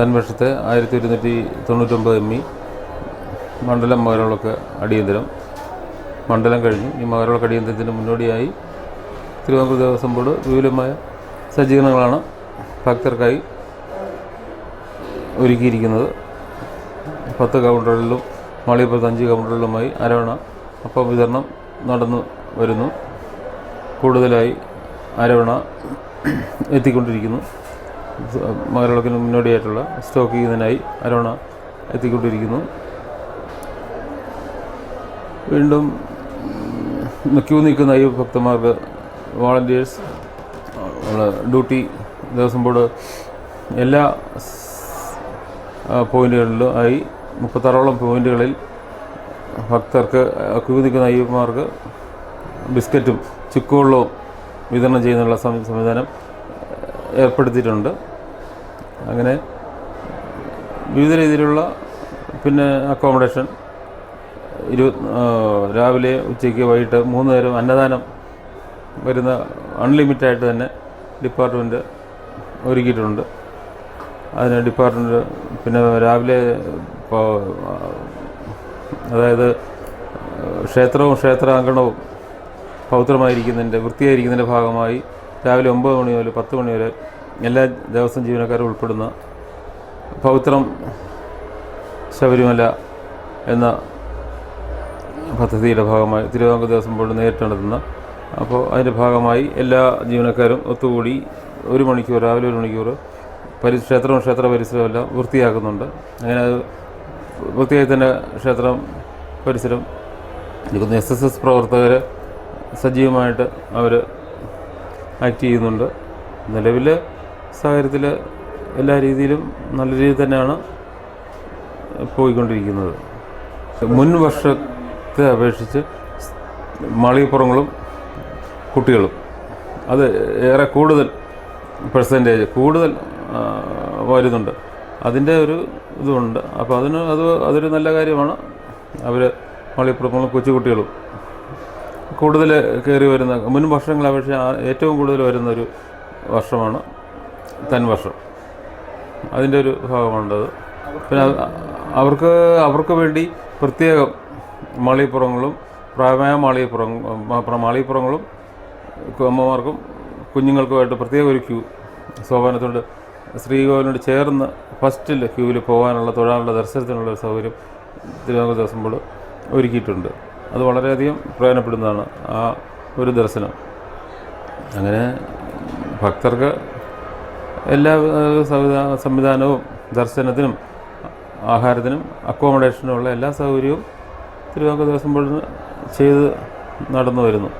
തൻവർഷത്തെ ആയിരത്തി ഒരുന്നൂറ്റി തൊണ്ണൂറ്റൊമ്പത് എം ഇ. മണ്ഡലം മകരവിളക്ക് അടിയന്തരം. മണ്ഡലം കഴിഞ്ഞു ഈ മകരവിളക്ക് അടിയന്തരത്തിന് മുന്നോടിയായി തിരുവിതാംകൂർ ദേവസ്വം ബോർഡ് വിപുലമായ സജ്ജീകരണങ്ങളാണ് ഭക്തർക്കായി ഒരുക്കിയിരിക്കുന്നത്. പത്ത് കൗണ്ടറുകളിലും മാളികപ്പുറത്ത് അഞ്ച് കൗണ്ടറുകളിലുമായി അരവണ അപ്പം വിതരണം നടന്നു വരുന്നു. കൂടുതലായി അരവണ എത്തിക്കൊണ്ടിരിക്കുന്നു. മകരവിളക്കിന് മുന്നോടിയായിട്ടുള്ള സ്റ്റോക്ക് ചെയ്യുന്നതിനായി അരോണ എത്തിക്കൊണ്ടിരിക്കുന്നു. വീണ്ടും ക്യൂ നിൽക്കുന്ന അയ്യപ്പ ഭക്തന്മാർക്ക് വോളണ്ടിയേഴ്സ് ഡ്യൂട്ടി ദേവസ്വം ബോർഡ് എല്ലാ പോയിന്റുകളിലും ആയി മുപ്പത്താറോളം പോയിന്റുകളിൽ ഭക്തർക്ക് ക്യൂ നിൽക്കുന്ന അയ്യപ്പന്മാർക്ക് ബിസ്ക്കറ്റും ചുക്കുവെള്ളവും വിതരണം ചെയ്യുന്നുള്ള സംവിധാനം ഏർപ്പെടുത്തിയിട്ടുണ്ട്. അങ്ങനെ വിവിധ രീതിയിലുള്ള പിന്നെ അക്കോമഡേഷൻ ഇരു രാവിലെ ഉച്ചയ്ക്ക് വൈകിട്ട് മൂന്ന് നേരം അന്നദാനം വരുന്ന അൺലിമിറ്റഡ് ആയിട്ട് തന്നെ ഡിപ്പാർട്ട്മെന്റ് ഒരുക്കിയിട്ടുണ്ട്. അതിന് ഡിപ്പാർട്ട്മെന്റ് പിന്നെ രാവിലെ അതായത് ക്ഷേത്രവും ക്ഷേത്രാങ്കണവും പൗത്രമായിരിക്കുന്നതിന്റെ വൃത്തിയായിരിക്കുന്നതിന്റെ ഭാഗമായി രാവിലെ ഒമ്പത് മണി മുതൽ പത്ത് മണി വരെ എല്ലാ ദേവസ്വം ജീവനക്കാരും ഉൾപ്പെടുന്ന പൗത്രം ശബരിമല എന്ന പദ്ധതിയുടെ ഭാഗമായി തിരുവിതാംകൂർ ദേവസ്വം ബോർഡ് നേരിട്ട് നടത്തുന്ന അപ്പോൾ അതിന്റെ ഭാഗമായി എല്ലാ ജീവനക്കാരും ഒത്തുകൂടി ഒരു മണിക്കൂർ രാവിലെ ഒരു മണിക്കൂർ പരി ക്ഷേത്രവും ക്ഷേത്ര പരിസരവും എല്ലാം വൃത്തിയാക്കുന്നുണ്ട്. അങ്ങനെ വൃത്തിയായി തന്നെ ക്ഷേത്രം പരിസരം എസ് എസ് എസ് പ്രവർത്തകർ സജീവമായിട്ട് അവർ ആക്ട് ചെയ്യുന്നുണ്ട്. നിലവിൽ സാഹചര്യത്തിൽ എല്ലാ രീതിയിലും നല്ല രീതിയിൽ തന്നെയാണ് പോയിക്കൊണ്ടിരിക്കുന്നത്. മുൻ വർഷത്തെ അപേക്ഷിച്ച് മാളികപ്പുറങ്ങളും കുട്ടികളും. അത് ഏറെ കൂടുതൽ പെർസെന്റേജ് കൂടുതൽ വരുന്നുണ്ട്. അതിന്റെ ഒരു ഇതുണ്ട്. അപ്പോൾ അതിന് അത് അതൊരു നല്ല കാര്യമാണ്. അവർ മാളികപ്പുറങ്ങളും കൊച്ചുകുട്ടികളും കൂടുതൽ കയറി വരുന്ന മുൻ വർഷങ്ങളെ പക്ഷേ ഏറ്റവും കൂടുതൽ വരുന്നൊരു വർഷമാണ് തൻ വർഷം. അതിന്റെ ഒരു ഭാഗമാണത് പിന്നെ അവർക്ക് അവർക്ക് വേണ്ടി പ്രത്യേകം മാളികപ്പുറങ്ങളും പ്രായമായ മാളികപ്പുറം മാളികപ്പുറങ്ങളും അമ്മമാർക്കും കുഞ്ഞുങ്ങൾക്കുമായിട്ട് പ്രത്യേക ഒരു ക്യൂ സോപാനത്തോട് ശ്രീകോവിലിനോട് ചേർന്ന് ഫസ്റ്റിൽ ക്യൂവിൽ പോകാനുള്ള തൊഴാനുള്ള ദർശനത്തിനുള്ള ഒരു സൗകര്യം തിരുവനന്തപുരം ബോർഡ് ഒരുക്കിയിട്ടുണ്ട്. അത് വളരെയധികം പ്രയോജനപ്പെടുന്നതാണ് ആ ഒരു ദർശനം. അങ്ങനെ ഭക്തർക്ക് എല്ലാ സംവിധാനവും ദർശനത്തിനും ആഹാരത്തിനും അക്കോമഡേഷനുമുള്ള എല്ലാ സൗകര്യവും തിരുവാങ്കൂർ ദേവസ്വം ബോർഡിന് ചെയ്ത് നടന്നു വരുന്നു.